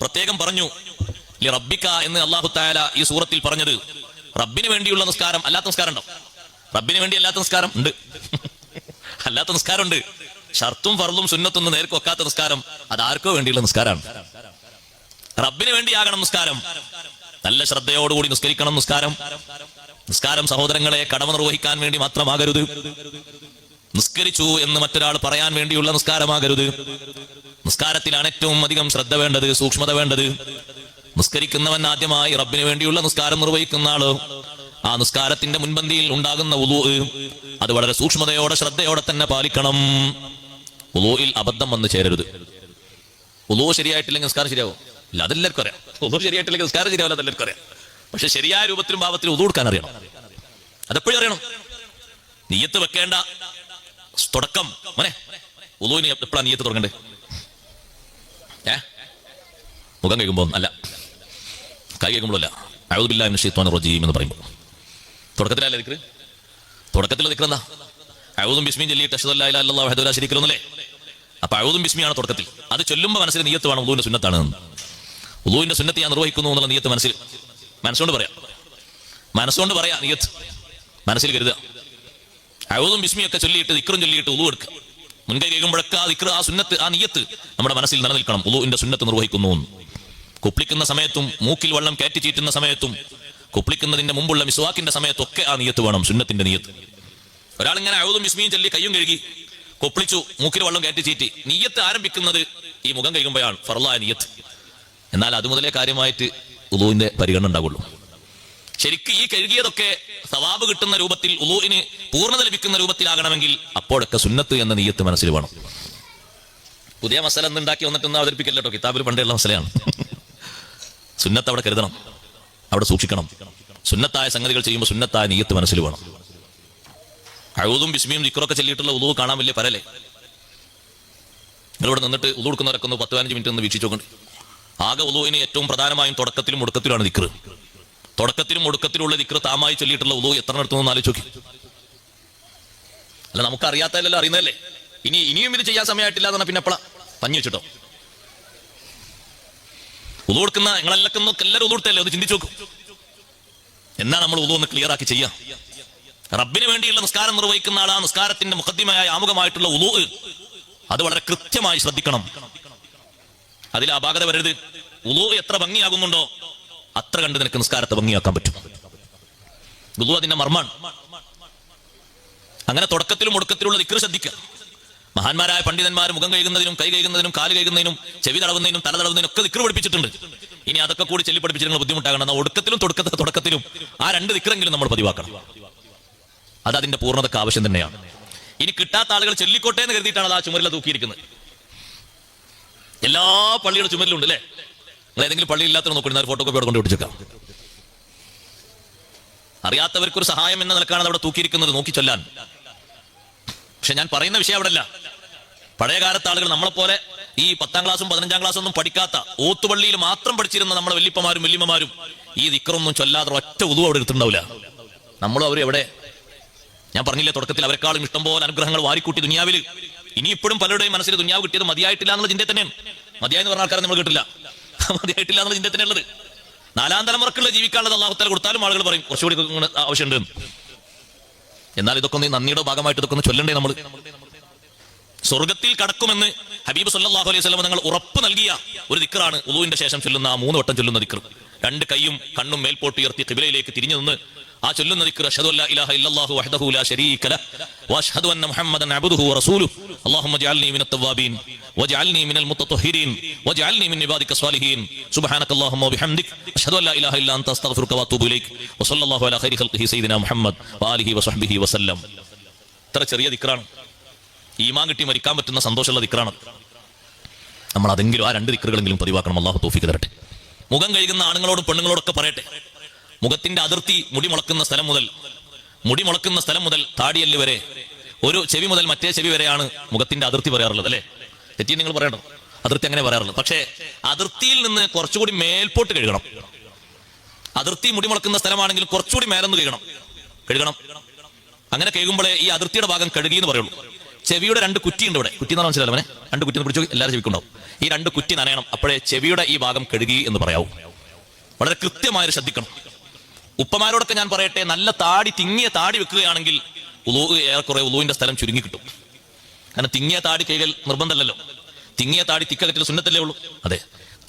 പ്രത്യേകം പറഞ്ഞു റബ്ബിക്ക എന്ന് അള്ളാഹു താല ഈ സൂറത്തിൽ പറഞ്ഞത്. റബ്ബിന് വേണ്ടിയുള്ള നിസ്കാരം അല്ലാത്ത നിസ്കാരം ഉണ്ടോ? റബ്ബിന് വേണ്ടി അല്ലാത്ത നിസ്കാരം ഉണ്ട്. അല്ലാത്ത നിസ്കാരം ഉണ്ട്. ഷർത്തും ഫർദും സുന്നത്തൊന്നും നേർക്ക് വെക്കാത്ത നിസ്കാരം അത് ആർക്കോ വേണ്ടിയുള്ള നിസ്കാരമാണ്. റബ്ബിന് വേണ്ടിയാകണം നിസ്കാരം. നല്ല ശ്രദ്ധയോടുകൂടി നിസ്കരിക്കണം നിസ്കാരം. നിസ്കാരം സഹോദരങ്ങളെ കടമ നിർവഹിക്കാൻ വേണ്ടി മാത്രമാകരുത്. നിസ്കരിച്ചു എന്ന് മറ്റൊരാൾ പറയാൻ വേണ്ടിയുള്ള നിസ്കാരമാകരുത്. നിസ്കാരത്തിലാണ് ഏറ്റവും അധികം ശ്രദ്ധ വേണ്ടത് സൂക്ഷ്മത വേണ്ടത്. നിസ്കരിക്കുന്നവൻ ആദ്യമായി റബ്ബിന് വേണ്ടിയുള്ള നിസ്കാരം നിർവഹിക്കുന്ന ആൾ. ആ നിസ്കാരത്തിന്റെ മുൻപന്തിയിൽ ഉണ്ടാകുന്ന ഉലു അത് വളരെ സൂക്ഷ്മതയോടെ ശ്രദ്ധയോടെ തന്നെ പാലിക്കണം. ഉലുവിൽ അബദ്ധം വന്ന് ചേരരുത്. ഉലു ശരിയായിട്ടില്ലെങ്കിൽ നിസ്കാരം ശരിയാവും. ഇല്ല അതെല്ലാവർക്കും അറിയാം. ഉലു ശരിയായിട്ടില്ലെങ്കിൽ നിസ്കാരം ശരിയാവില്ല അതെല്ലാവർക്കും അറിയാം. പക്ഷെ ശരിയായ രൂപത്തിലും ഭാവത്തിലും ഉതു കൊടുക്കാൻ അറിയണം. അതെപ്പോഴും അറിയണം. നീയത്ത് വെക്കേണ്ട തുടക്കം. മോനെ ഉലുവിന് എപ്പോഴാണ് നീയത്ത് തുടങ്ങണ്ടേ? ഏ മുഖം കഴിക്കുമ്പോൾ അല്ല. കൈ കഴിക്കുമ്പോഴല്ല അഴുതില്ല എന്ന് റജീം എന്ന് പറയുമ്പോൾ. തുടക്കത്തിലല്ല ദിക്റ്? തുടക്കത്തിൽ ദിക്റ് എന്താ? അഴുതും ബിസ്മിയും ചൊല്ലിയിട്ട് അഷ്ഹദു അല്ലാ ഇലാഹ വഹദുലാ ശരീക്കലൊന്നല്ലേ അപ്പൊ അഴുതും ബിസ്മിയാണ് തുടക്കത്തിൽ. അത് ചൊല്ലുമ്പോൾ മനസ്സിൽ നീയത്ത് വേണം ഉദുവിന്റെ സുന്നത്താണ് ഉദുവിന്റെ സുന്നത്ത് ഞാൻ നിർവഹിക്കുന്നു എന്നുള്ള നീയത്ത് മനസ്സിൽ. മനസ്സുകൊണ്ട് പറയാം. മനസ്സുകൊണ്ട് പറയാം നീയത്ത്. മനസ്സിൽ കരുതുക. അഴുതും ബിസ്മിയൊക്കെ ചൊല്ലിയിട്ട് ദിക്റും ചൊല്ലിയിട്ട് ഉദു എടുക്കുക. മുൻകൈ കേൾക്കുമ്പോഴൊക്കെ ആ ദിക്റ് ആ സുന്നത്ത് ആ നീയത്ത് നമ്മുടെ മനസ്സിൽ നിലനിൽക്കണം. ഉദുവിന്റെ സുന്നത്ത് നിർവഹിക്കുന്നു. കുപ്ലിക്കുന്ന സമയത്തും മൂക്കിൽ വെള്ളം കയറ്റി ചീറ്റുന്ന സമയത്തും കുപ്ലിക്കുന്നതിന്റെ മുമ്പുള്ള മിസ്വാക്കിന്റെ സമയത്തൊക്കെ ആ നീയത്ത് വേണം സുന്നത്തിന്റെ നീയത്ത്. ഒരാൾ ഇങ്ങനെ അഴുതും ബിസ്മിയും ചൊല്ലി കയ്യും കഴുകി കൊപ്പിളിച്ചു മൂക്കിൽ വെള്ളം കയറ്റി ചീറ്റി. നീയത്ത് ആരംഭിക്കുന്നത് ഈ മുഖം കഴിക്കുമ്പോഴാണ് ഫറലായ നീയത്ത്. എന്നാൽ അത് മുതലേ കാര്യമായിട്ട് ഉദുവിന്റെ പരിഗണന ഉണ്ടാവുള്ളൂ. ശരിക്കും ഈ കഴുകിയതൊക്കെ സവാബ് കിട്ടുന്ന രൂപത്തിൽ ഉദുവിന് പൂർണത ലഭിക്കുന്ന രൂപത്തിലാകണമെങ്കിൽ അപ്പോഴൊക്കെ സുന്നത്ത് എന്ന നീയത്ത് മനസ്സിൽ വേണം. പുതിയ മസല ഉണ്ടാക്കി വന്നിട്ടൊന്നും അവതരിപ്പിക്കല്ലോ കിതാബിൽ പണ്ടുള്ള മസലയാണ്. സുന്നത്ത് അവിടെ കരുതണം. അവിടെ സൂക്ഷിക്കണം. സുന്നത്തായ സംഗതികൾ ചെയ്യുമ്പോൾ സുന്നത്തായ നീയത്ത് മനസ്സിൽ വേണം. അഴുതും ബിസ്മിയും ഇക്കറൊക്കെ ചെല്ലിയിട്ടുള്ള ഉദു കാണാൻ വലിയ പരലേ നിങ്ങളിവിടെ നിന്നിട്ട് ഉദു കൊടുക്കുന്നവരൊക്കെ ഒന്ന് പത്ത് പതിനഞ്ച് മിനിറ്റ് ഒന്ന് വീക്ഷിച്ചു നോക്കണ്ട്. ആകെ ഉദുവിന് ഏറ്റവും പ്രധാനമായും തുടക്കത്തിലും ഒടുക്കത്തിലുമാണ് ദിക്റ്. തുടക്കത്തിലും ഒടുക്കത്തിലുള്ള ദിക്റ് താമായി ചൊല്ലിയിട്ടുള്ള ഉദു എത്ര നടത്തുന്നു ആലോചിച്ച് നോക്കി. അല്ല നമുക്ക് അറിയാത്തല്ലോ അറിയുന്നതല്ലേ? ഇനി ഇനിയും ഇത് ചെയ്യാൻ സമയമായിട്ടില്ല എന്നാ പിന്നെ എപ്പോഴാ പഞ്ഞു വെച്ചിട്ടോ? ഉദു കൊടുക്കുന്ന നിങ്ങളെല്ലാം എല്ലാവരും കൊടുത്തല്ലേ? ഒന്ന് ചിന്തിച്ചു നോക്കും. എന്നാ നമ്മൾ ഉതു ഒന്ന് ക്ലിയർ ആക്കി ചെയ്യാം. റബ്ബിന് വേണ്ടിയുള്ള നിസ്കാരം നിർവഹിക്കുന്ന ആൾ ആ നിസ്കാരത്തിന്റെ മുഖദ്യമായ ആമുഖമായിട്ടുള്ള ഉതു. അത് വളരെ കൃത്യമായി ശ്രദ്ധിക്കണം. അതിൽ അപാകത വരരുത്. ഉതു എത്ര ഭംഗിയാകുന്നുണ്ടോ അത്ര കണ്ട് നിനക്ക് നിസ്കാരത്തെ ഭംഗിയാക്കാൻ പറ്റും. ഉതു അതിന്റെ മർമ്മാണ് അങ്ങനെ തുടക്കത്തിലും ഒടുക്കത്തിലുള്ള ദിക്ർ ശ്രദ്ധിക്കുക. മഹാന്മാരായ പണ്ഡിതന്മാർ മുഖം കഴുകുന്നതിനും കൈ കഴുകുന്നതിനും കാൽ കഴുകുന്നതിനും ചെവി തടവുന്നതിനും തല തടവുന്നതിനും ഒക്കെ ദിക്കർ പഠിപ്പിച്ചിട്ടുണ്ട്. ഇനി അതൊക്കെ കൂടി ചെല്ലി ബുദ്ധിമുട്ടാകണം. ഒടുക്കത്തിലും തുടക്കത്തിലും തുടക്കത്തിലും ആ രണ്ട് ദിക്കറെങ്കിലും നമ്മൾ പതിവാക്കണം. അത് അതിന്റെ പൂർണതക്ക് ആവശ്യം തന്നെയാണ്. ഇനി കിട്ടാത്ത ആളുകൾ ചെല്ലിക്കോട്ടെ എന്ന് കരുതിയിട്ടാണ് അത് ആ ചുമരില തൂക്കിയിരിക്കുന്നത്. എല്ലാ പള്ളിയുടെ ചുമരിലുണ്ട് അല്ലേ? നിങ്ങൾ ഏതെങ്കിലും പള്ളി ഇല്ലാത്ത നോക്കണം ഫോട്ടോ കോപ്പി അവിടെ കൊണ്ട് പിടിച്ചേക്കാം അറിയാത്തവർക്ക് ഒരു സഹായം എന്ന നിലക്കാണ് അവിടെ തൂക്കിയിരിക്കുന്നത് നോക്കി ചൊല്ലാൻ. പക്ഷെ ഞാൻ പറയുന്ന വിഷയം അവിടെ അല്ല പഴയ കാലത്ത് ആളുകൾ നമ്മളെപ്പോലെ ഈ പത്താം ക്ലാസ്സും പതിനഞ്ചാം ക്ലാസ്സും ഒന്നും പഠിക്കാത്ത ഓത്തുപള്ളിയിൽ മാത്രം പഠിച്ചിരുന്ന നമ്മുടെ വല്യപ്പമാരും വല്യമ്മമാരും ഈ ദിക്കറൊന്നും ചൊല്ലാതെ ഒറ്റ ഉതു അവിടെ എടുത്തിട്ടുണ്ടാവില്ല. നമ്മളും അവർ എവിടെ? ഞാൻ പറഞ്ഞില്ലേ തുടക്കത്തിൽ അവരെക്കാളും ഇഷ്ടം പോലെ അനുഗ്രഹങ്ങൾ വാരിക്കൂട്ടി ദുനിയാവിൽ. ഇനി ഇപ്പോഴും പലരുടെയും മനസ്സിൽ ദുനിയാവ് കിട്ടിയത് മതിയായിട്ടില്ല എന്നുള്ള ചിന്ത തന്നെയാണ്. മതിയായെന്ന് പറഞ്ഞ ആൾക്കാരെ നമ്മൾ കിട്ടില്ല മതിയായിട്ടില്ല എന്നുള്ള ചിന്ത തന്നെയുള്ളത് നാലാം തലമുറക്കുള്ള ജീവിക്കാനുള്ളത് അള്ളാഹുത്താല കൊടുത്താലും ആളുകൾ പറയും കുറച്ചുകൂടി ആവശ്യമുണ്ട്. എന്നാൽ ഇതൊക്കെ ഒന്ന് നന്ദിയുടെ ഭാഗമായിട്ട് ഇതൊക്കെ ഒന്ന് ചൊല്ലണ്ടേ നമ്മൾ സ്വർഗത്തിൽ കടക്കുമെന്ന് ഹബീബ് സല്ലാഹു അലൈഹി സ്വലം നിങ്ങൾ ഉറപ്പ് നൽകിയ ഒരു ദിക്കറാണ് ഉദുവിന്റെ ശേഷം ചൊല്ലുന്ന ആ മൂന്ന് വട്ടം ചൊല്ലുന്ന ദിക്കർ രണ്ട് കൈയും കണ്ണും മേൽപോട്ട് ഉയർത്തി ഖിബലയിലേക്ക് തിരിഞ്ഞു നിന്ന് ആ ചൊല്ലുന്ന ദിക്ർ അഷ്ഹദു അല്ലാ ഇലാഹ ഇല്ലല്ലാഹു വഹ്ദഹു ലാ ശരീക ലഹ് വഅഷ്ഹദു അന്ന മുഹമ്മദൻ അബ്ദുഹു വറസൂലുഹു. അല്ലാഹുമ്മ വജഅൽനി മിനൽ മുത്തത്വഹിരീൻ വജഅൽനി മിൻ ഇബാദിക സ്വാലിഹീൻ. സുബ്ഹാനക അല്ലാഹുമ്മ വബിഹംദിക് അഷ്ഹദു അല്ലാ ഇലാഹ ഇല്ല അൻത അസ്തഗ്ഫിറുക വഅതൂബു ഇലൈക്. വസല്ലല്ലാഹു അലാ ഖൈരി ഖൽഖി സയ്യിദിനാ മുഹമ്മദ് വആലിഹി വസഹ്ബിഹി വസല്ലം. ഇത്ര ചെറിയ ദിക്റാണ്. ഈമാൻ കിട്ടി മരിക്കാൻ പറ്റുന്ന സന്തോഷമുള്ള ദിക്റാണ് നമ്മൾ അതെങ്കിലും ആ രണ്ട് ദിക്റുകളെങ്കിലും പതിവാക്കണം. അള്ളാഹു തോഫിക്ക് തരട്ടെ. മുഖം കഴിക്കുന്ന ആണുങ്ങളോടും പെണ്ണുങ്ങളോടൊക്കെ പറയട്ടെ. മുഖത്തിന്റെ അതിർത്തി മുടി മുളക്കുന്ന സ്ഥലം മുതൽ മുടി മുളക്കുന്ന സ്ഥലം മുതൽ താടിയല്ല് വരെ ഒരു ചെവി മുതൽ മറ്റേ ചെവി വരെയാണ് മുഖത്തിന്റെ അതിർത്തി പറയാറുള്ളത് അല്ലേ? തെറ്റി നിങ്ങൾ പറയണം അതിർത്തി അങ്ങനെ പറയാറുള്ളത്. പക്ഷേ അതിർത്തിയിൽ നിന്ന് കുറച്ചുകൂടി മേൽപോട്ട് കഴുകണം. അതിർത്തി മുടി മുളക്കുന്ന സ്ഥലമാണെങ്കിൽ കുറച്ചുകൂടി മേലൊന്ന് കഴുകണം. കഴുകണം. അങ്ങനെ കഴുകുമ്പോഴേ ഈ അതിർത്തിയുടെ ഭാഗം കഴുകി എന്ന് പറയുള്ളൂ. ചെവിയുടെ രണ്ട് കുറ്റി ഉണ്ട് ഇവിടെ. കുറ്റി എന്ന് പറഞ്ഞാൽ അവനെ? രണ്ട് കുറ്റി പിടിച്ചു എല്ലാവരും ചെവിക്കുണ്ടാവും. ഈ രണ്ട് കുറ്റി നനയണം. അപ്പോഴേ ചെവിയുടെ ഈ ഭാഗം കഴുകി എന്ന് പറയാവൂ. വളരെ കൃത്യമായി ശ്രദ്ധിക്കണം. ഉപ്പമാരോടൊക്കെ ഞാൻ പറയട്ടെ നല്ല താടി തിങ്ങിയ താടി വെക്കുകയാണെങ്കിൽ ഉലു ഏറെക്കുറെ ഉലുവിന്റെ സ്ഥലം ചുരുങ്ങി കിട്ടും. കാരണം തിങ്ങിയ താടി കൈകൾ നിർബന്ധമല്ലല്ലോ. തിങ്ങിയ താടി തിക്കകറ്റിൽ സുന്നത്തല്ലേ ഉള്ളൂ? അതെ.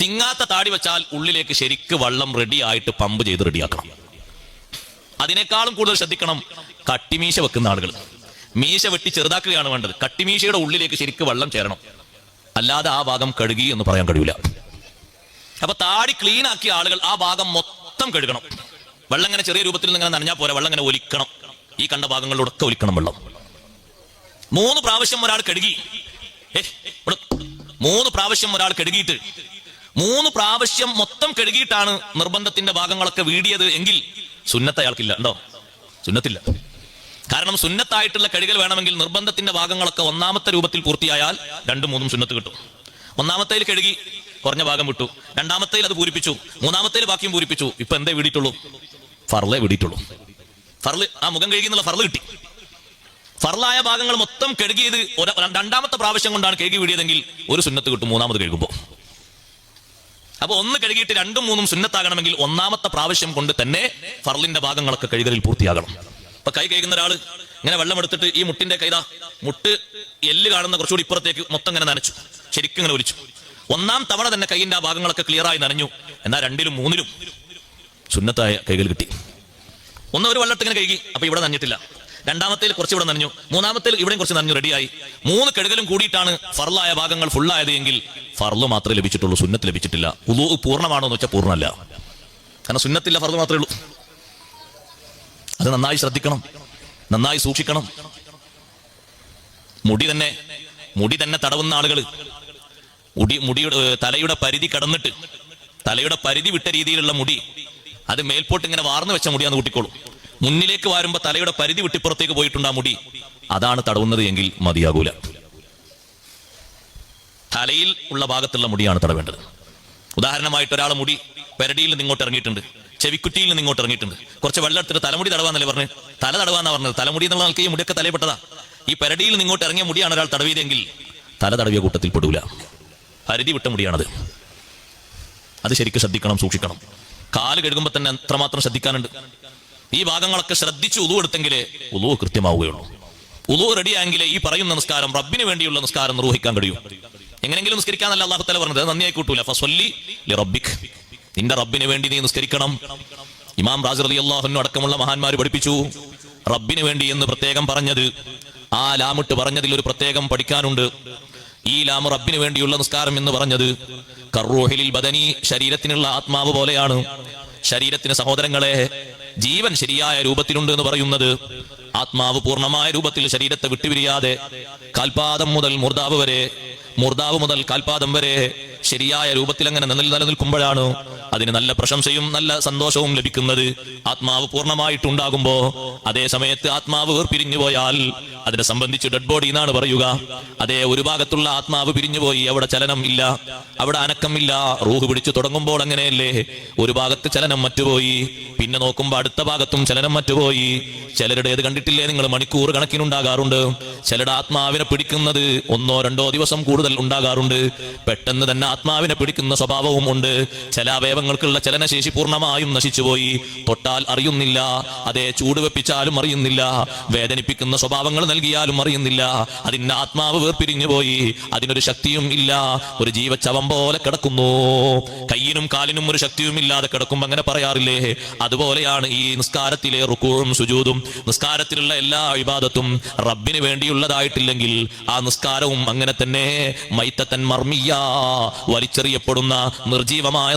തിങ്ങാത്ത താടി വെച്ചാൽ ഉള്ളിലേക്ക് ശരിക്ക് വള്ളം റെഡി ആയിട്ട് പമ്പ് ചെയ്ത് റെഡിയാക്കണം അതിനേക്കാളും കൂടുതൽ ശ്രദ്ധിക്കണം കട്ടിമീശ വെക്കുന്ന ആളുകൾ. മീശ വെട്ടി ചെറുതാക്കുകയാണ് വേണ്ടത്. കട്ടിമീശയുടെ ഉള്ളിലേക്ക് ശരിക്ക് വള്ളം ചേരണം. അല്ലാതെ ആ ഭാഗം കഴുകി എന്ന് പറയാൻ കഴിയൂല. അപ്പൊ താടി ക്ലീൻ ആക്കിയ ആളുകൾ ആ ഭാഗം മൊത്തം കഴുകണം. വെള്ളം ഇങ്ങനെ ചെറിയ രൂപത്തിൽ ഇങ്ങനെ നനഞ്ഞാൽ പോരാ വെള്ളം ഇങ്ങനെ ഒലിക്കണം. ഈ കണ്ട ഭാഗങ്ങളിലൂടെ ഒലിക്കണം വെള്ളം. മൂന്ന് പ്രാവശ്യം ഒരാൾ കഴുകി മൂന്ന് പ്രാവശ്യം ഒരാൾ കഴുകിയിട്ട് മൂന്ന് പ്രാവശ്യം മൊത്തം കഴുകിയിട്ടാണ് നിർബന്ധത്തിന്റെ ഭാഗങ്ങളൊക്കെ വീടിയത് എങ്കിൽ സുന്നത്ത് അയാൾക്കില്ല. ഉണ്ടോ? സുന്നത്തില്ല. കാരണം സുന്നത്തായിട്ടുള്ള കഴുകൽ വേണമെങ്കിൽ നിർബന്ധത്തിന്റെ ഭാഗങ്ങളൊക്കെ ഒന്നാമത്തെ രൂപത്തിൽ പൂർത്തിയായാൽ രണ്ടും മൂന്നും സുന്നത്ത് കിട്ടും. ഒന്നാമത്തേൽ കഴുകി കുറഞ്ഞ ഭാഗം വിട്ടു. രണ്ടാമത്തേൽ അത് പൂരിപ്പിച്ചു. മൂന്നാമത്തേൽ ബാക്കിയും പൂരിപ്പിച്ചു. ഇപ്പൊ എന്തേ വീടിയിട്ടുള്ളൂ? ഫർളെ വിടിയിട്ടുള്ളൂ. ഫർൾ ആ മുഖം കഴുകിയെന്നുള്ള ഫർൾ കിട്ടി. ഫർലായ ഭാഗങ്ങൾ മൊത്തം കഴുകിയത് രണ്ടാമത്തെ പ്രാവശ്യം കൊണ്ടാണ് കഴുകി വിടിയതെങ്കിൽ ഒരു സുന്നത്ത് കിട്ടും മൂന്നാമത് കഴുകുമ്പോൾ. അപ്പൊ ഒന്ന് കഴുകിയിട്ട് രണ്ടും മൂന്നും സുന്നത്താകണമെങ്കിൽ ഒന്നാമത്തെ പ്രാവശ്യം കൊണ്ട് തന്നെ ഫർലിന്റെ ഭാഗങ്ങളൊക്കെ കഴുകലിൽ പൂർത്തിയാകണം. ഇപ്പൊ കൈ കഴുകുന്ന ഒരാൾ ഇങ്ങനെ വെള്ളം എടുത്തിട്ട് ഈ മുട്ടിന്റെ കൈതാ മുട്ട് എല്ല് കാണുന്ന കുറച്ചുകൂടി ഇപ്പുറത്തേക്ക് മൊത്തം ഇങ്ങനെ നനച്ചു. ശരിക്കും ഇങ്ങനെ ഒലിച്ചു. ഒന്നാം തവണ തന്നെ കൈയിന്റെ ആ ഭാഗങ്ങളൊക്കെ ക്ലിയറായി നനഞ്ഞു. എന്നാൽ രണ്ടിലും മൂന്നിലും സുന്നത്തായ കൈകൾ കിട്ടി. ഒന്ന് ഒരു വള്ളത്തിങ്ങനെ കഴുകി അപ്പൊ ഇവിടെ നനഞ്ഞിട്ടില്ല. രണ്ടാമത്തേൽ കുറച്ച് ഇവിടെ നനഞ്ഞു. മൂന്നാമത്തേൽ ഇവിടെയും കുറച്ച് നനഞ്ഞു റെഡിയായി. മൂന്ന് കെടുകലും കൂടിയിട്ടാണ് ഫർലായ ഭാഗങ്ങൾ ഫുള്ളായത് എങ്കിൽ ഫർൾ മാത്രമേ ലഭിച്ചിട്ടുള്ളൂ സുന്നത്ത് ലഭിച്ചിട്ടില്ല. ഉദു പൂർണമാണോ എന്ന് വെച്ചാൽ പൂർണമല്ല. കാരണം സുന്നത്തില്ല ഫർൾ മാത്രമേ ഉള്ളൂ. അത് നന്നായി ശ്രദ്ധിക്കണം. നന്നായി സൂക്ഷിക്കണം. മുടി തന്നെ മുടി തന്നെ തടവുന്ന ആളുകൾ മുടി മുടിയുടെ തലയുടെ പരിധി കടന്നിട്ട് തലയുടെ പരിധി വിട്ട രീതിയിലുള്ള മുടി അത് മേൽപോട്ട് ഇങ്ങനെ വാർന്നു വെച്ച മുടിയാന്ന് കൂട്ടിക്കോളും. മുന്നിലേക്ക് വരുമ്പോ തലയുടെ പരിധി വിട്ടിപ്പുറത്തേക്ക് പോയിട്ടുണ്ട് മുടി. അതാണ് തടവുന്നത് എങ്കിൽ മതിയാകൂല. തലയിൽ ഉള്ള ഭാഗത്തുള്ള മുടിയാണ് തടവേണ്ടത്. ഉദാഹരണമായിട്ട് ഒരാൾ മുടി പെരടിയിൽ നിന്ന് ഇങ്ങോട്ട് ഇറങ്ങിയിട്ടുണ്ട്. ചെവിക്കുറ്റിയിൽ നിന്ന് ഇങ്ങോട്ട് ഇറങ്ങിയിട്ടുണ്ട്. കുറച്ച് വെള്ളം എടുത്തിട്ട് തലമുടി തടവാന്നല്ലേ പറഞ്ഞു? തല തടവാന്നാ പറഞ്ഞത്. തലമുടി എന്നുള്ള ആൾക്ക് ഈ മുടിയൊക്കെ തലയപ്പെട്ടതാ ഈ പെരടിയിൽ നിന്ന് ഇങ്ങോട്ട് ഇറങ്ങിയ മുടിയാണ് ഒരാൾ തടവിയതെങ്കിൽ തല തടവിയ കൂട്ടത്തിൽ പെടൂല. പരിധി വിട്ട മുടിയാണത്. അത് ശരിക്കും ശ്രദ്ധിക്കണം സൂക്ഷിക്കണം. കാൽ കഴുകുമ്പോൾ തന്നെ എത്രമാത്രം ശ്രദ്ധിക്കാനുണ്ട്. ഈ ഭാഗങ്ങളൊക്കെ ശ്രദ്ധിച്ച് ഉളു എടുത്തെങ്കിലേ ഉളു കൃത്യമാവുകയുള്ളൂ. ഉളു റെഡിയായെങ്കിലേ ഈ പറയുന്ന നിസ്കാരം റബ്ബിന് വേണ്ടിയുള്ള നിസ്കാരം നിർവഹിക്കാൻ കഴിയും. എങ്ങനെങ്കിലും നിസ്കരിക്കാന്നല്ല അള്ളാഹു തല പറഞ്ഞത്? നന്ദിയായി കൂട്ടൂല. ഫസ്വല്ലി റബ്ബിക് നിന്റെ റബ്ബിന് വേണ്ടി നീ നിസ്കരിക്കണം. ഇമാം റാസി അലി അള്ളാഹുനു അടക്കമുള്ള മഹാന്മാർ പഠിപ്പിച്ചു. റബ്ബിന് വേണ്ടി എന്ന് പ്രത്യേകം പറഞ്ഞത്. ആ ലാമിട്ട് പറഞ്ഞതിൽ ഒരു പ്രത്യേകം പഠിക്കാനുണ്ട്. ഈ ലാമു റബ്ബിന് വേണ്ടിയുള്ള നിസ്കാരം എന്ന് പറഞ്ഞത് കറൂഹിലിൽ ബദനി ശരീരത്തിനുള്ള ആത്മാവ് പോലെയാണ്. ശരീരത്തിന് സഹോദരങ്ങളെ ജീവൻ ശരിയായ രൂപത്തിലുണ്ട് എന്ന് പറയുന്നത് ആത്മാവ് പൂർണമായ രൂപത്തിൽ ശരീരത്തെ വിട്ടുപിരിയാതെ കാൽപാദം മുതൽ മുർദാവ് വരെ മുർദാവ് മുതൽ കാൽപാദം വരെ ശരിയായ രൂപത്തിൽ അങ്ങനെ നില നിലനിൽക്കുമ്പോഴാണ് അതിന് നല്ല പ്രശംസയും നല്ല സന്തോഷവും ലഭിക്കുന്നത് ആത്മാവ് പൂർണമായിട്ടുണ്ടാകുമ്പോ അതേ സമയത്ത് ആത്മാവ് വേർപിരിഞ്ഞു പോയാൽ അതിനെ സംബന്ധിച്ച് ഡെഡ് ബോഡി എന്നാണ് പറയുക. അതേ ഒരു ഭാഗത്തുള്ള ആത്മാവ് പിരിഞ്ഞുപോയി അവിടെ ചലനം ഇല്ല അവിടെ അനക്കമില്ല റൂഹ് പിടിച്ചു തുടങ്ങുമ്പോൾ അങ്ങനെയല്ലേ? ഒരു ഭാഗത്ത് ചലനം മറ്റുപോയി പിന്നെ നോക്കുമ്പോൾ അടുത്ത ഭാഗത്തും ചലനം മറ്റുപോയി. ചിലരുടേത് കണ്ടിട്ടില്ലേ? നിങ്ങൾ മണിക്കൂർ കണക്കിനുണ്ടാകാറുണ്ട്. ചിലരുടെ ആത്മാവിനെ പിടിക്കുന്നത് ഒന്നോ രണ്ടോ ദിവസം കൂടുതൽ ഉണ്ടാകാറുണ്ട്. പെട്ടെന്ന് തന്നെ ആത്മാവിനെ പിടിക്കുന്ന സ്വഭാവവും ഉണ്ട്. ചില അവയവങ്ങൾക്കുള്ള ചലനശേഷി പൂർണമായും നശിച്ചുപോയി. തൊട്ടാൽ അറിയുന്നില്ല അതേ ചൂടുവെപ്പിച്ചാലും അറിയുന്നില്ല വേദനിപ്പിക്കുന്ന സ്വഭാവങ്ങൾ നൽകിയാലും അറിയുന്നില്ല അതിന്റെ ആത്മാവ് വേർപിരിഞ്ഞു പോയി അതിനൊരു ശക്തിയും ഇല്ല ഒരു ജീവച്ചവം പോലെ കിടക്കുന്നു. കയ്യിനും കാലിനും ഒരു ശക്തിയും ഇല്ലാതെ കിടക്കുമ്പോൾ അങ്ങനെ പറയാറില്ലേ? അതുപോലെയാണ് ഈ നിസ്കാരത്തിലെ റുക്കൂഴും സുജൂതും. നിസ്കാരത്തിലുള്ള എല്ലാ വിവാദത്തും റബ്ബിന് വേണ്ടിയുള്ളതായിട്ടില്ലെങ്കിൽ ആ നിസ്കാരവും അങ്ങനെ തന്നെ മൈത്തത്തൻ മർമിയ വലിച്ചെറിയപ്പെടുന്ന നിർജീവമായ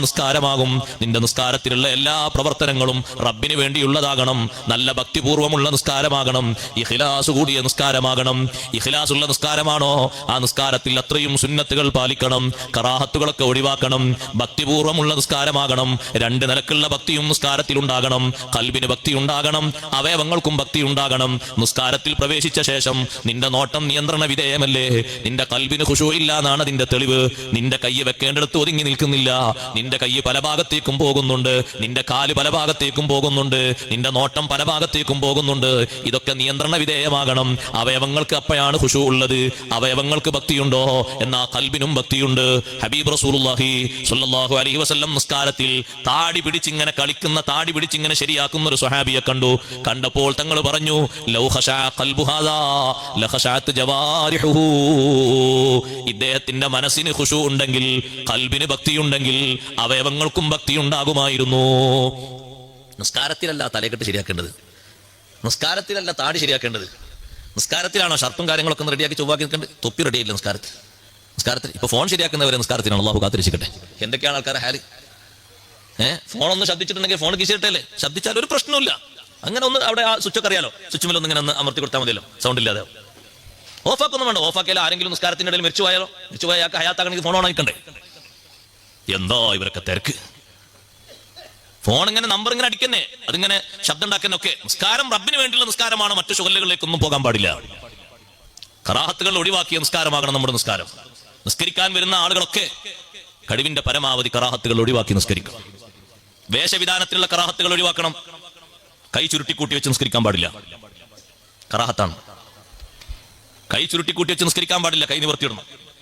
നിസ്കാരമാകും നിന്റെ നിസ്കാരത്തിലുള്ള എല്ലാ പ്രവർത്തനങ്ങളും റബ്ബിന് വേണ്ടിയുള്ളതാകണം. നല്ല ഭക്തിപൂർവമുള്ള നിസ്കാരമാകണം. ഇഖ്ലാസ് കൂടിയ നിസ്കാരമാകണം. ഇഖ്ലാസ് ഉള്ള നിസ്കാരമാണോ? ആ നിസ്കാരത്തിൽ അത്രയും സുന്നത്തുകൾ പാലിക്കണം. കറാഹത്തുകളൊക്കെ ഒഴിവാക്കണം. ഭക്തിപൂർവമുള്ള നിസ്കാരമാകണം. രണ്ട് നിലക്കുള്ള ഭക്തിയും നിസ്കാരത്തിൽ ഉണ്ടാകണം. കൽബിന് ഭക്തി ഉണ്ടാകണം. അവയവങ്ങൾക്കും ഭക്തി ഉണ്ടാകണം. നിസ്കാരത്തിൽ പ്രവേശിച്ച ശേഷം നിന്റെ നോട്ടം നിയന്ത്രണ വിധേയമല്ലേ? നിന്റെ കൽബിന് ഇല്ല എന്നാണ് അതിന്റെ തെളിവ്. നിന്റെ കൈ വെക്കേണ്ടിടത്ത് ഒതുങ്ങി നിൽക്കുന്നില്ല. നിന്റെ കൈ പല ഭാഗത്തേക്കും പോകുന്നുണ്ട്. നിന്റെ കാൽ പല ഭാഗത്തേക്കും പോകുന്നുണ്ട്. നിന്റെ നോട്ടം പല ഭാഗത്തേക്കും പോകുന്നുണ്ട്. ഇതൊക്കെ നിയന്ത്രണ വിധേയമാകണം. അവയവങ്ങൾക്ക് അപ്പോഴാണ് ഖുഷു ഉള്ളത്. അവയവങ്ങൾക്ക് ഭക്തിയുണ്ടോ? എന്നാ കൽബിനും ഭക്തിയുണ്ട്. ഹബീബ് റസൂലുള്ളാഹി സ്വല്ലല്ലാഹു അലൈഹി വസല്ലം നിസ്കാരത്തിൽ താടി പിടിച്ചിങ്ങനെ കളിക്കുന്ന താടി പിടിച്ചിങ്ങനെ ശരിയാക്കുന്ന ഒരു സ്വഹാബിയെ കണ്ടു. കണ്ടപ്പോൾ തങ്ങൾ പറഞ്ഞു ഇദ്ദേഹത്തിന്റെ മനസ്സിന് ഖുഷു ഉണ്ടെങ്കിൽ കൽബിന് ഭക്തിയുണ്ടെങ്കിൽ അവയവങ്ങൾക്കും ഭക്തി ഉണ്ടാകുമായിരുന്നു. നിസ്കാരത്തിലല്ല തലക്കെട്ട് ശരിയാക്കേണ്ടത്. നിസ്കാരത്തിലല്ല താടി ശരിയാക്കേണ്ടത്. നിസ്കാരത്തിലാണോ ഷർട്ടും കാര്യങ്ങളൊക്കെ ഒന്ന് റെഡിയാക്കി ചൊവ്വാക്കി നിൽക്കേണ്ടത്? തൊപ്പി റെഡിയായില്ല നിസ്കാരത്തിൽ? നിസ്കാരത്തിൽ. ഇപ്പൊ ഫോൺ ശരിയാക്കുന്നവരെ നിസ്കാരത്തിനാണ്. അള്ളാഹു കാത്തിരിച്ചിട്ടെ എന്തൊക്കെയാണ് ആൾക്കാരെ ഹാൽ? ഏഹ് ഫോൺ ഒന്ന് ശബ്ദിച്ചിട്ടുണ്ടെങ്കിൽ ഫോൺ കിശിട്ടല്ലേ ശബ്ദിച്ചാൽ ഒരു പ്രശ്നമില്ല അങ്ങനെ ഒന്ന് അവിടെ ആ സ്വിച്ച് ഒക്കെ അറിയാലോ. സ്വിച്ച് മേലൊന്ന് ഇങ്ങനെ ഒന്ന് അമർത്തി കൊടുത്താൽ മതിയല്ലോ. സൗണ്ട് ഇല്ലാതെ ഓഫാക്കൊന്നും വേണ്ട. ഓഫാക്കിയാൽ ആരെങ്കിലും നിസ്കാരത്തിന്റെ ഇടയിൽ മരിച്ചു പോയാലോ മരിച്ചു പോയാൽ ഹയാത്താക്കണമെങ്കിൽ ഫോൺ ഓൺ ആയിക്കണ്ടേ? എന്താ ഇവരൊക്കെ തിരക്ക്? ഫോൺ ഇങ്ങനെ നമ്പർ ഇങ്ങനെ അടിക്കുന്നേ അതിങ്ങനെ ശബ്ദം ഉണ്ടാക്കുന്നൊക്കെ നിസ്കാരം റബ്ബിന് വേണ്ടിയുള്ള നിസ്കാരമാണ് മറ്റു ശുഗലുകളിലേക്കൊന്നും പോകാൻ പാടില്ല. കറാഹത്തുകൾ ഒഴിവാക്കിയ നിസ്കാരമാകണം നമ്മുടെ നിസ്കാരം. നിസ്കരിക്കാൻ വരുന്ന ആളുകളൊക്കെ കഴിവിന്റെ പരമാവധി കറാഹത്തുകൾ ഒഴിവാക്കി നിസ്കരിക്കണം. വേഷവിധാനത്തിലുള്ള കറാഹത്തുകൾ ഒഴിവാക്കണം. കൈ ചുരുട്ടിക്കൂട്ടി വെച്ച് നിസ്കരിക്കാൻ പാടില്ല. കറാഹത്താണ്. കൈ ചുരുട്ടിക്കൂട്ടി വെച്ച് നിസ്കരിക്കാൻ പാടില്ല കൈ നിവർത്തിയിടണം.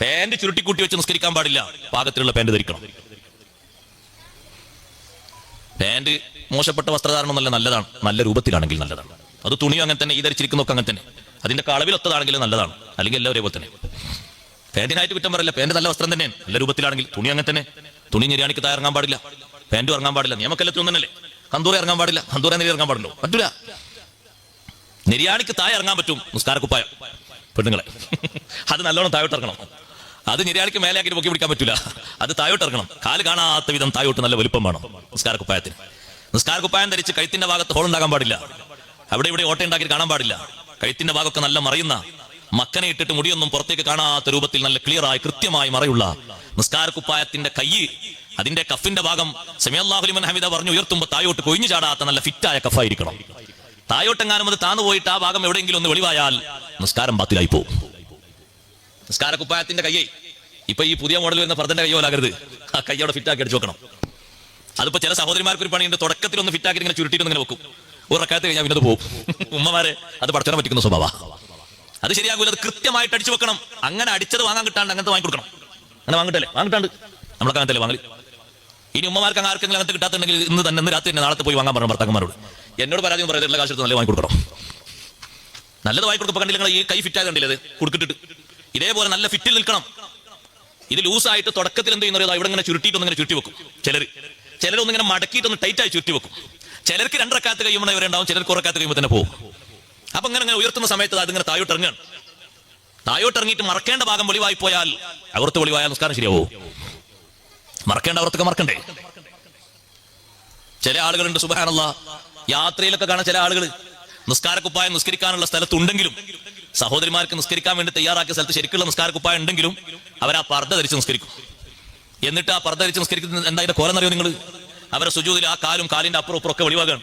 പാന്റ് ചുരുട്ടിക്കൂട്ടി വെച്ച് നിസ്കരിക്കാൻ പാടില്ല. പാകത്തിലുള്ള പാന്റ് ധരിക്കണം. പാന്റ് മോശപ്പെട്ട വസ്ത്രധാരണം നല്ല നല്ലതാണ്. നല്ല രൂപത്തിലാണെങ്കിൽ നല്ലതാണ്. അത് തുണിയും അങ്ങനെ തന്നെ ഈ ധരിച്ചിരിക്കുന്നൊക്കെ അങ്ങനെ തന്നെ. അതിന്റെ കളവിലൊത്തതാണെങ്കിൽ നല്ലതാണ്. അല്ലെങ്കിൽ എല്ലാം ഒരേപോലെ തന്നെ. പാന്റിനായിട്ട് കുറ്റം പറയില്ല. പാന്റ് നല്ല വസ്ത്രം തന്നെയാണ്. നല്ല രൂപത്തിലാണെങ്കിൽ തുണി അങ്ങനെ തന്നെ. തുണി നിര്യാണിക്ക് താഴെ ഇറങ്ങാൻ പാടില്ല. പാന്റും ഇറങ്ങാൻ പാടില്ല. നിയമക്കെല്ലാത്തും ഒന്നല്ലേ കന്തൂറെ ഇറങ്ങാൻ പാടില്ല. കന്തൂറെ നിരി ഇറങ്ങാൻ പാടില്ല പറ്റൂല. നിര്യാണിക്ക് താഴെ ഇറങ്ങാൻ പറ്റും. നിസ്കാരക്കുപ്പായം. പെണ്ണുങ്ങളെ. അത് നല്ലോണം താഴോട്ട് ഇറങ്ങണം. അത് നിരയാളിക്ക് മേലെ ആക്കി പൊക്കി പിടിക്കാൻ പറ്റില്ല അത് താഴോട്ട് ഇറങ്ങണം. കാൽ കാണാത്ത വിധം താഴോട്ട് നല്ല വലുപ്പം വേണം. നിസ്കാര കുപ്പായത്തിന്. നിസ്കാര കുപ്പായം ധരിച്ച് കഴുത്തിന്റെ ഭാഗത്ത് ഹോൾ ഉണ്ടാകാൻ പാടില്ല. അവിടെ ഇവിടെ ഓട്ട ഉണ്ടാക്കി കാണാൻ പാടില്ല. കഴുത്തിന്റെ ഭാഗമൊക്കെ നല്ല മറയുന്ന മക്കനെ ഇട്ടിട്ട് മുടിയൊന്നും പുറത്തേക്ക് കാണാത്ത രൂപത്തിൽ നല്ല ക്ലിയറായി കൃത്യമായി മറയുള്ള നിസ്കാര കുപ്പായത്തിന്റെ കൈ അതിന്റെ കഫിന്റെ ഭാഗം സെമിയല്ലാഹുലിമൻ ഹമിദ പറഞ്ഞു ഉയർത്തുമ്പോൾ തായോട്ട് കൊഴിഞ്ഞു ചാടാത്ത നല്ല ഫിറ്റായ കഫായിരിക്കണം. താഴോട്ടെങ്ങാനും അത് താന്നു പോയിട്ട് ആ ഭാഗം എവിടെയെങ്കിലും ഒന്ന് വെളിവായാൽ നിസ്കാരം ബാത്തിലായി പോകും. നിസ്കാര കുപ്പായത്തിന്റെ കയ്യേ. ഇപ്പൊ ഈ പുതിയ മോഡൽ വരുന്ന പർദ്ദന്റെ കയ്യോ ആകരുത് ആ കയ്യോടെ ഫിറ്റാക്കി അടിച്ചു വെക്കണം അതിപ്പോ ചില സഹോദരിമാർക്ക് ഒരു പണിയുണ്ട്. തുടക്കത്തിൽ ഒന്ന് ഫിറ്റ് ആക്കി ഇങ്ങനെ ചുരുട്ടിട്ട് ഇങ്ങനെ വെക്കും. ഒരു റക്കായത്ത് കഴിഞ്ഞാൽ പിന്നെ പോകും ഉമ്മമാരെ അത് പഠിച്ചാൻ പറ്റിക്കുന്ന സ്വഭാവ. അത് ശരിയാകൂല അത് കൃത്യമായിട്ട് അടിച്ചു വെക്കണം. അങ്ങനെ അടിച്ചത് വാങ്ങാൻ കിട്ടാണ്ട് അങ്ങനത്തെ വാങ്ങി കൊടുക്കണം. അങ്ങനെ വാങ്ങിട്ടല്ലേ? വാങ്ങിട്ടാണ്ട്. നമ്മളൊക്കെ അങ്ങനത്തെ വാങ്ങൽ? ഇനി ഉമ്മമാർക്ക് അങ്ങ് ആർക്കെങ്കിലും അങ്ങനത്തെ കിട്ടാത്തുണ്ടെങ്കിൽ ഇന്ന് തന്നെ ഇന്ന് രാത്രി തന്നെ നാളത്തെ പോയി വാങ്ങാൻ പറഞ്ഞു ഭർത്താക്കന്മാരോട്. എന്നോട് പരാതി പറയത്തില്ല കാശ് നല്ല വാങ്ങി കൊടുക്കണം. നല്ലത് വാങ്ങി കൊടുക്കുമ്പോൾ കണ്ടില്ല ഈ കൈ ഫിറ്റ് ആയത് കണ്ടില്ലേ ഇത് കൊടുക്കിട്ടിട്ട് ഇതേപോലെ നല്ല ഫിറ്റിൽ നിൽക്കണം. ഇത് ലൂസായിട്ട് തുടക്കത്തിൽ എന്ത് ചെയ്യുന്നത് ഇവിടെ ഇങ്ങനെ ചുരുട്ടിയിട്ടൊന്ന് ഇങ്ങനെ ചുരുട്ടി വെക്കും ചിലർ ചിലരൊന്നും ഇങ്ങനെ മടക്കിയിട്ടൊന്ന് ടൈറ്റായി ചുരുട്ടി വെക്കും ചിലർക്ക് രണ്ടരക്കാലത്ത് കഴിയുമ്പോൾ ഇവരുണ്ടാവും ചിലർക്ക് ഉറക്കാത്ത കഴിയുമ്പോൾ തന്നെ പോകും. അപ്പൊ അങ്ങനെ അങ്ങനെ ഉയർത്തുന്ന സമയത്ത് അതിങ്ങനെ താഴോട്ട് ഇറങ്ങുകയാണ്. താഴോട്ട് മറക്കേണ്ട ഭാഗം വെളിവായി പോയാൽ അവർത്ത് വെളിവായാൽ നിസ്കാരം ശരിയാവോ. മറക്കേണ്ട അവർത്തൊക്കെ മറക്കണ്ടേ? ചില ആളുകളുണ്ട് സുബാനുള്ള യാത്രയിലൊക്കെ കാണാൻ ചില ആളുകൾ നിസ്കാരക്കുപ്പായം നിസ്കരിക്കാനുള്ള സ്ഥലത്തുണ്ടെങ്കിലും സഹോദരിമാർക്ക് നിസ്കരിക്കാൻ വേണ്ടി തയ്യാറാക്കിയ സ്ഥലത്ത് ശരിക്കുള്ള നിസ്കാര കുപ്പായ ഉണ്ടെങ്കിലും അവർ ആ പർദ്ദ ധരിച്ച് നിസ്കരിക്കും. എന്നിട്ട് ആ പർദ്ദ ധരിച്ച് നിസ്കരിക്കുന്നത് എന്താ അതിന്റെ കോലെന്നറിയോ നിങ്ങൾ? അവരെ സുജൂതിൽ ആ കാലും കാലിന്റെ അപ്പുറം ഇപ്പുറം ഒക്കെ വെളിവാകാണ്